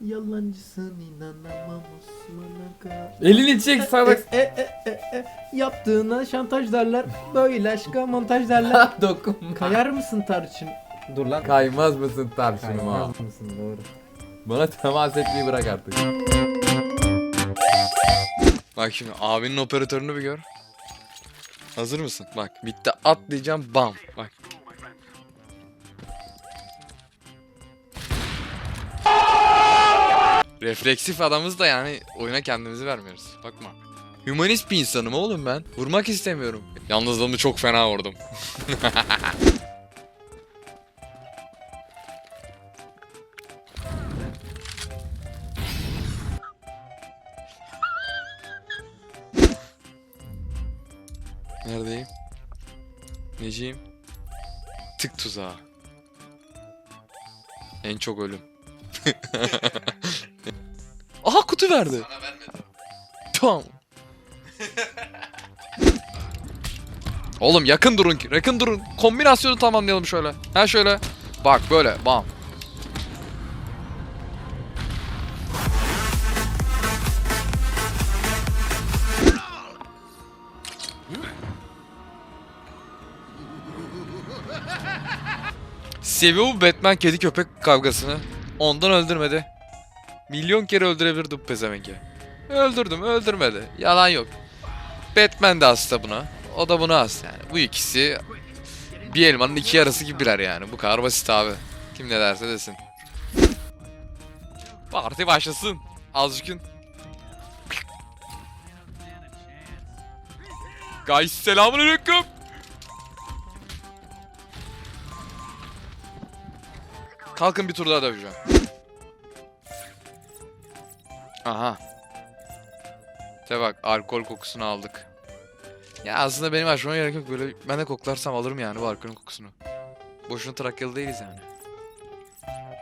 Yalancısın inanamam Osman Aga. Elini çek salak. E, e, e, e, yaptığına şantaj derler. Böyle aşka montaj derler. Dokunma. Kayar mısın tarçın? Dur lan. Kaymaz mısın tarçınıma? Kaymaz mısın doğru. Bana temas etmeyi bırak artık. Bak şimdi abinin operatörünü bir gör. Hazır mısın? Bak bitti atlayacağım bam. Bak. Refleksif adamız da yani oyuna kendimizi vermiyoruz. Bakma. Hümanist bir insanım oğlum ben. Vurmak istemiyorum. Yalnızlığımı çok fena vurdum. Neredeyim? Neciyim? Tık tuzağı. En çok ölüm. Aha kutu verdi. Sana vermedi. Tamam. Oğlum yakın durun ki. Yakın durun. Kombinasyonu tamamlayalım şöyle. Ha şöyle. Bak böyle. Bam. Seviyor bu Batman kedi köpek kavgasını. Ondan öldürmedi. Milyon kere öldürebilirdi bu pezevenki. Öldürdüm öldürmedi. Yalan yok. Batman de hasta buna. O da buna hasta yani. Bu ikisi bir elmanın iki yarısı gibiler yani. Bu kadar basit abi. Kim ne derse desin. Parti başlasın. Azıcık. Guys selamünaleyküm. Kalkın bir tur daha döveceğim. Aha. İşte bak alkol kokusunu aldık. Ya aslında benim açmama gerek yok böyle ben de koklarsam alırım yani bu alkolün kokusunu. Boşuna Trakyalı değiliz yani.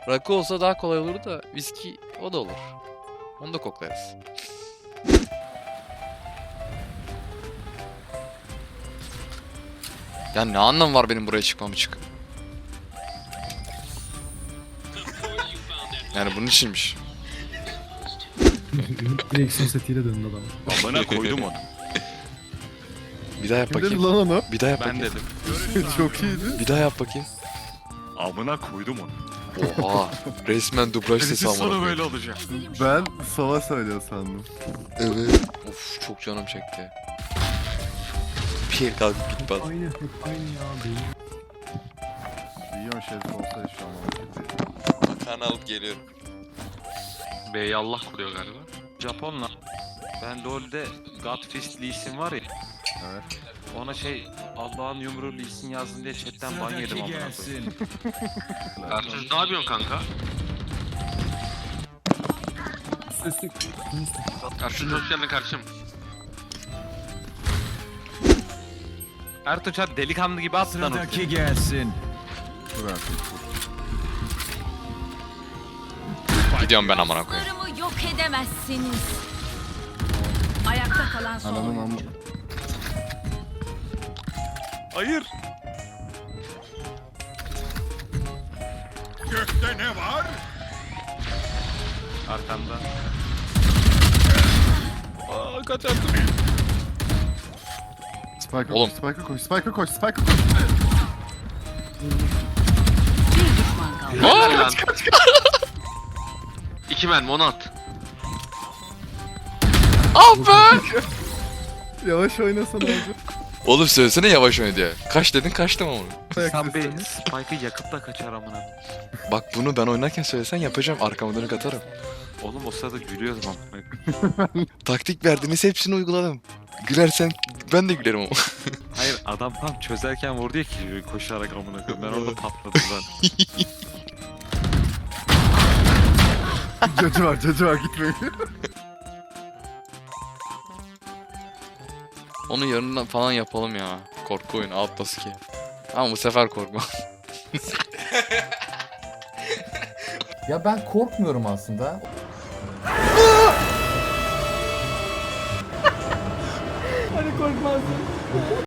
Rakı olsa daha kolay olur da viski o da olur. Onu da koklarız. Ya ne anlamı var benim buraya çıkmamı çık. Yani bunun içinmiş. Direksiyon setiyle döndü adam. Amına koydum onu. Bir daha yap bakayım. lan onu? Bir daha yap Ben bakayım. dedim. Çok iyiydi. Bir daha yap bakayım. Amına koydum onu. Oha. Resmen dublaj sesi almadım. sonu böyle olacak. Ben sava söylüyor sandım. Evet. Of çok canım çekti. Bir el kalkıp git bana. Aynı, hep aynı ya. Benim. Milyon şerif olsa şu an Makarna alıp geliyorum. B'yi Allah kuruyor galiba. Japonla. Ben LoL'de Godfist Lee Sin var ya. Evet. Ona şey Allah'ın yumruğu Lee Sin yazdın diye chatten ban yedim amına koyayım. Karşınız ne yapıyorsun kanka? Karşınız hoş geldin karşım. Ertuğrul Çat delikanlı gibi at lan ortaya. gelsin. Dur artık. Gidiyorum ben amına koyayım. Dostlarımı yok edemezsiniz. Ayakta kalan son Ananın amı. oyuncu. Hayır. Gökte ne var? Arkamda. Aa kaçardım. Spike'a Oğlum. koş, Spike'a koş, Spike'a koş, Spike'a koş. Bir düşman kaldı. Aa! İki men onu at. Be! Yavaş oynasana abi. Oğlum söylesene yavaş oyna diye. Kaç dedin kaçtım ama. Sen bir Spike'ı yakıp da kaçar amına. Bak bunu ben oynarken söylesen yapacağım. Arkama dönük atarım. Oğlum o sırada gülüyordum amına. Taktik verdiniz hepsini uyguladım. Gülersen ben de gülerim ama. Hayır adam tam çözerken vurdu ya ki koşarak amına koyayım. Ben orada patladım lan. Cacı var, cacı var gitmeyin. Onu yarından falan yapalım ya. Korku oyunu Outlast 2. Ama bu sefer korkma. Ya ben korkmuyorum aslında. Hani korkmazdın.